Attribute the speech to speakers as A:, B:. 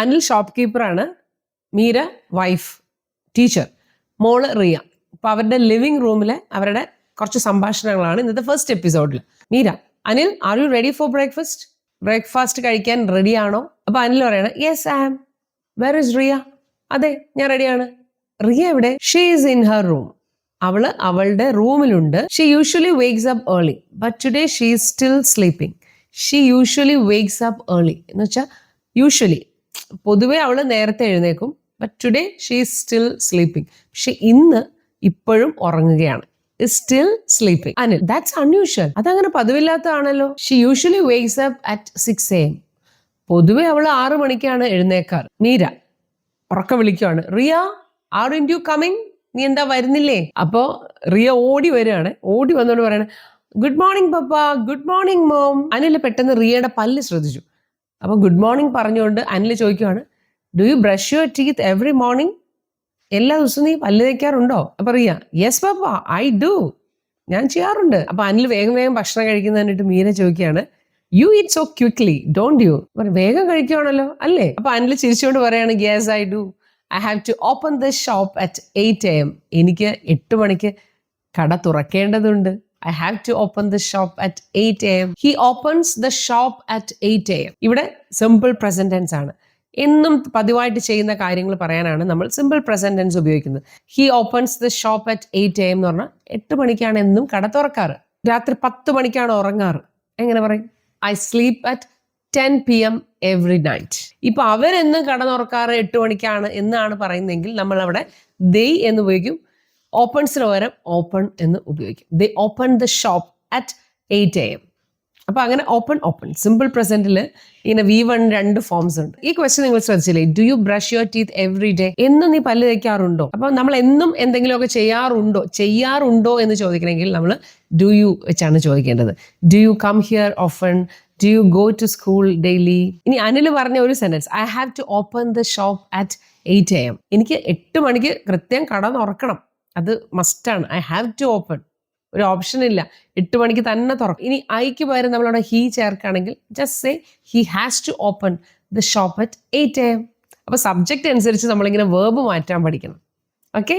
A: Anil shop കീപ്പറാണ് Meera wife teacher മോൾ റിയ. അപ്പൊ അവരുടെ ലിവിംഗ് റൂമിലെ അവരുടെ കുറച്ച് സംഭാഷണങ്ങളാണ് ഇന്നത്തെ ഫസ്റ്റ് എപ്പിസോഡിൽ Meera Anil are you ready for breakfast breakfast കഴിക്കാൻ റെഡി ആണോ? അപ്പൊ അനിൽ പറയണ yes I am where is Riya? അതെ ഞാൻ റെഡിയാണ് റിയ എവിടെ? She is in her room അവൾ അവളുടെ റൂമിലുണ്ട്. She usually wakes up early but today she is still sleeping she usually wakes up early എന്ന് വെച്ചാൽ യൂഷ്വലി പൊതുവെ അവൾ നേരത്തെ എഴുന്നേക്കും but today she is still sleeping പക്ഷെ ഇന്ന് ഇപ്പോഴും ഉറങ്ങുകയാണ്. Still sleeping Anil that's unusual അതങ്ങനെ പതിവില്ലാത്തതാണല്ലോ. She usually wakes up at six A M പൊതുവെ അവൾ ആറു മണിക്കാണ് എഴുന്നേക്കാറ്. മീര ഉറക്ക വിളിക്കുവാണ്. Riya aren't you coming നീ എന്താ വരുന്നില്ലേ? അപ്പോ റിയ ഓടി വരികയാണ്. ഓടി വന്നോണ്ട് പറയണേ ഗുഡ് മോർണിംഗ് പപ്പ ഗുഡ് മോർണിംഗ് മോം അനിൽ പെട്ടെന്ന് റിയയുടെ പല്ല് ശ്രദ്ധിച്ചു. അപ്പൊ ഗുഡ് മോർണിംഗ് പറഞ്ഞുകൊണ്ട് Anil ചോദിക്കുവാണ് do you brush your teeth every morning എല്ലാ ദിവസവും നീ പല്ല് തേക്കാറുണ്ടോ? അപ്പം Riya yes papa I do ഞാൻ ചെയ്യാറുണ്ട്. അപ്പോൾ അനിൽ വേഗം വേഗം ഭക്ഷണം കഴിക്കുന്നതിനിട്ട് മീന ചോദിക്കുകയാണ് you eat so quickly don't you വേഗം കഴിക്കുവാണല്ലോ അല്ലേ? അപ്പൊ അനിൽ ചിരിച്ചുകൊണ്ട് പറയാണ് yes I do I have to open the shop at eight A M എനിക്ക് എട്ട് മണിക്ക് കട തുറക്കേണ്ടതുണ്ട്. I have to open the shop at eight A M he opens the shop at eight A M ഇവിടെ simple present tense ആണ്. എന്നും പതിവായിട്ട് ചെയ്യുന്ന കാര്യങ്ങൾ പറയാനാണ് നമ്മൾ സിമ്പിൾ പ്രസന്റ് ടെൻസ് ഉപയോഗിക്കുന്നത്. He opens the shop at eight A M എന്ന് പറഞ്ഞാൽ എട്ട് മണിക്കാണ് എന്നും കട തുറക്കാറ്. രാത്രി പത്ത് മണിക്കാണ് ഉറങ്ങാറ്. എങ്ങനെ പറയും? I sleep at ten P M every night ഇപ്പൊ അവരെന്നും കട തുറക്കാറ് എട്ട് മണിക്കാണ് എന്നാണ് പറയുന്നതെങ്കിൽ നമ്മൾ അവിടെ ദൈ എന്ന് ഉപയോഗിക്കും. ഓപ്പൺസിന് പകരം ഓപ്പൺ എന്ന് ഉപയോഗിക്കും. They open the shop at eight A M അപ്പൊ അങ്ങനെ ഓപ്പൺ ഓപ്പൺ സിമ്പിൾ പ്രസന്റിൽ ഇങ്ങനെ വി വൺ രണ്ട് ഫോംസ് ഉണ്ട്. ഈ ക്വസ്റ്റ്യൻ നിങ്ങൾ ശ്രദ്ധിച്ചില്ലേ? Do you brush your teeth every day എന്നും നീ പല്ല് തേക്കാറുണ്ടോ? അപ്പൊ നമ്മൾ എന്നും എന്തെങ്കിലുമൊക്കെ ചെയ്യാറുണ്ടോ? ചെയ്യാറുണ്ടോ എന്ന് ചോദിക്കണമെങ്കിൽ നമ്മൾ ഡു യു വെച്ചാണ് ചോദിക്കേണ്ടത്. Do you come here often do you go to school daily ഇനി അനിൽ പറഞ്ഞ ഒരു sentence I have to open the shop at eight A M എനിക്ക് എട്ട് മണിക്ക് കൃത്യം കടന്നുറക്കണം. അത് മസ്റ്റാണ് ഐ ഹാവ് ടു ഓപ്പൺ ഒരു ഓപ്ഷൻ ഇല്ല. എട്ട് മണിക്ക് തന്നെ തുറക്കും. ഇനി ഐക്ക് പകരം നമ്മളവിടെ ഹീ ചേർക്കുകയാണെങ്കിൽ just say he has to open the shop at eight A M അപ്പൊ സബ്ജക്റ്റ് അനുസരിച്ച് നമ്മളിങ്ങനെ വേർബ് മാറ്റാൻ പഠിക്കണം. ഓക്കെ